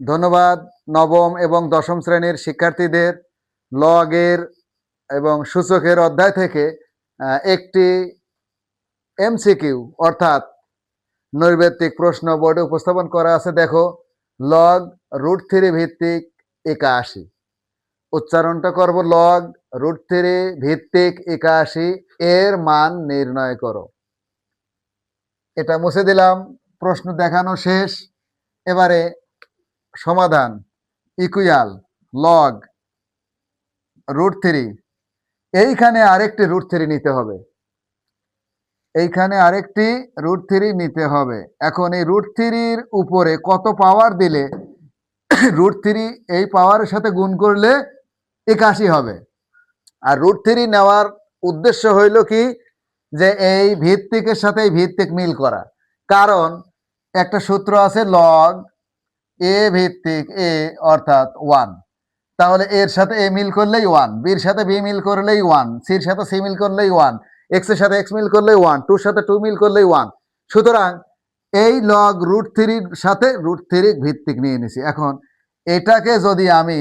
ধন্যবাদ নবম এবং দশম শ্রেণির শিক্ষার্থীদের লগের এবং সূচকের অধ্যায় থেকে একটি এমসিকিউ অর্থাৎ নৈর্ব্যক্তিক প্রশ্ন বোর্ডে উপস্থাপন করা আছে। দেখো লগ রুট থ্রি ভিত্তিক একাশি। উচ্চারণটা করব লগ রুট থ্রি ভিত্তিক একাশি, এর মান নির্ণয় করো। এটা মুছে দিলাম, প্রশ্ন দেখানো শেষ। এবারে সমাধান ইকুয়াল লগ রুট থ্রি এইখানে আরেকটি রুট থ্রি নিতে হবে। এইখানে আরেকটি রুট থ্রি নিতে হবে। এখন এই রুট থ্রির উপরে কত পাওয়ার দিলে রুট থ্রি এই পাওয়ারের সাথে গুণ করলে একাশি হবে। আর রুট থ্রি নেওয়ার উদ্দেশ্য হইল কি? যে এই ভিত্তিকের সাথে এই ভিত্তিক মিল করা। কারণ একটা সূত্র আছে লগ এ ভিত্তিক এ অর্থাৎ ওয়ান তাহলে এর সাথে এ মিল করলেই ওয়ান বির সাথে বি মিল করলেই ওয়ান সির সাথে সি মিল করলেই ওয়ান এক্সের সাথে এক্স মিল করলেই ওয়ান টুর সাথে টু মিল করলেই ওয়ান সুতরাং এই লগ রুট থ্রির সাথে রুট থ্রি ভিত্তিক নিয়ে নিছি। এখন এটাকে যদি আমি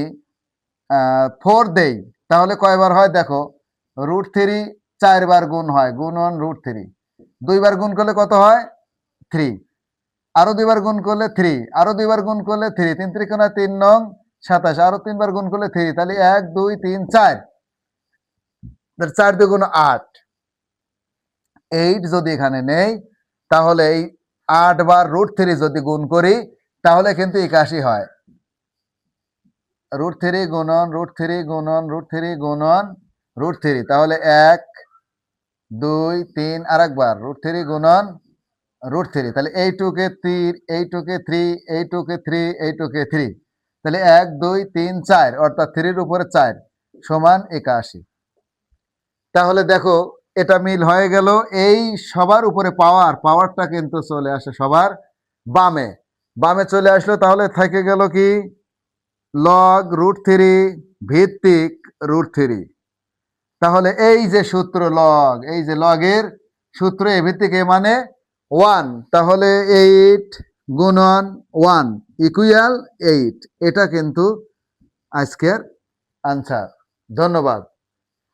ফোর দেই, তাহলে কয়বার হয় দেখো? রুট থ্রি চারবার গুণ হয় গুণ অন রুট থ্রি দুইবার গুণ করলে কত হয়? থ্রি আরও দুইবার গুণ করলে থ্রি আরও দুইবার গুণ করলে থ্রি তিন ত্রিকোণা তিন নং সাতাশ, আরও তিনবার গুণ করলে থ্রি তাহলে এক, দুই, তিন, চার। চার দুগুণ আট। এইট যদি এখানে নেই, তাহলে এই আট বার রুট থ্রি যদি গুণ করি, তাহলে কিন্তু একাশি হয়। রুট থ্রি গুণন রুট থ্রি গুণন রুট থ্রি গুণন রুট থ্রি তাহলে এক, দুই, তিন আর একবার রুট থ্রি গুণন রুট থ্রি তাহলে এই টুকে তীর এই টুকে থ্রি এই টুকে থ্রি এই টুকে থ্রি তাহলে এক, দুই, তিন, চার, অর্থাৎ থ্রির উপরে চার সমান একাশি। তাহলে দেখো, এটা মিল হয়ে গেল, এই সবার উপরে পাওয়ার পাওয়ারটা কিন্তু চলে আসে সবার বামে। বামে চলে আসলো, তাহলে থেকে গেল কি? লগ রুট থ্রি ভিত্তিক রুট থ্রি তাহলে এই যে সূত্র লগ এই যে লগের সূত্র, এ ভিত্তিক এ মানে ওয়ান তাহলে এইট গুণন ওয়ান ইকুয়াল এইট এটা কিন্তু আজকের আনসার ধন্যবাদ।